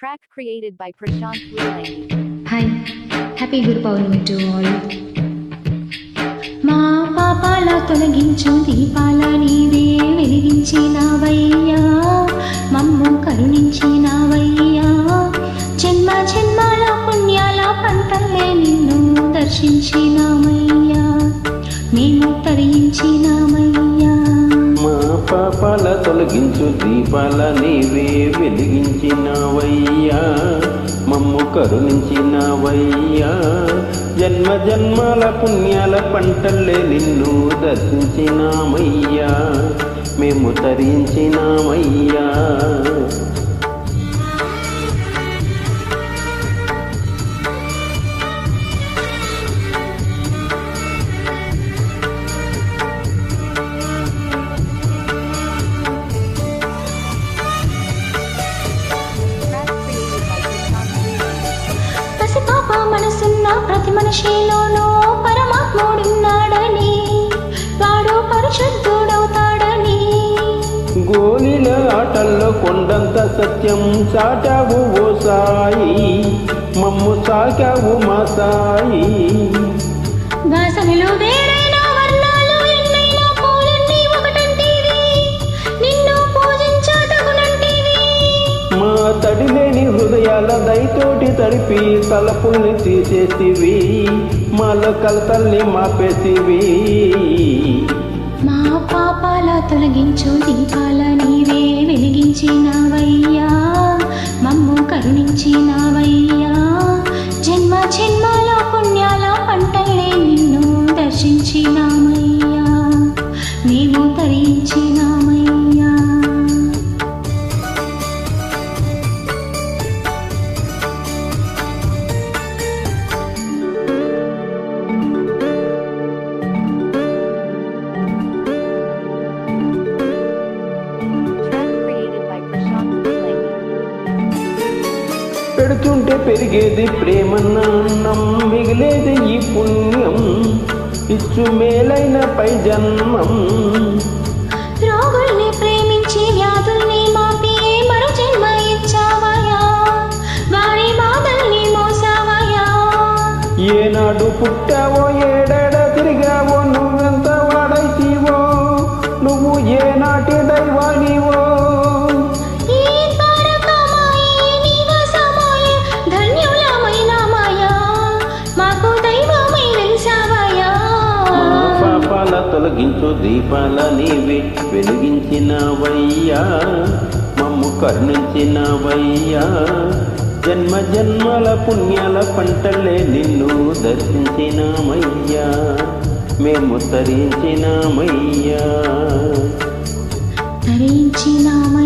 track created by Prashant Rulangi. Hi, happy Guru Pournami to all. మా పాపాల తొలగించు దీపాల నీవే వెలిగించినవయ్యా మమ్ము కరుణించినవయ్యా జన్మ జన్మాల పుణ్యాల పంటల్లే నిన్ను దర్శించినామయ్యా మేము పాపాల తొలగించు దీపాల నీవే వెలిగించినవయ్యా. మమ్ము కరుణించినవయ్యా. జన్మ జన్మాల పుణ్యాల పంటల్లే నిన్ను దర్శించినామయ్యా. మేము తరించినామయ్యా. మనిషిలోనూ పరమాత్ముడున్నాడని వాడు పరిశుద్ధుడవుతాడని. గోలిల ఆటల్లో కొండంత సత్యం చాటావు ఓ సాయి మమ్ము సాకావు మా సాయి. వేరైన మా హృదయాల దయతోటి తడిపి తలపుల్ని తీసేసివి. మాల కలతల్ని మాపేసివి. మా పాపాల తొలగించు దీపాల నీవే వెలిగించినా పెడుతుంటే పెరిగేది ప్రేమన్న అన్నం మిగిలేది ఈ పుణ్యం ఇచ్చు మేలైన పై జన్మం. రోగుల్ని ప్రేమించి వ్యాధుల్ని మాపి మరో జన్మ ఇచ్చావయ్యా. వారి బాధల్ని మోసావయ్యా. ఏనాడు పుట్టావో ఏడాడ తిరిగావో నువ్వెంత వాడైతీవో నువ్వు ఏనాటి దైవానివో. తొలగించు దీపాల వెలిగించినవయ్యా. మమ్ము కరుణించినవయ్యా. జన్మ జన్మల పుణ్యాల పంటలే నిన్ను దర్శించినామయ్యా. మేము తరించినామయ్యా. తరించినామ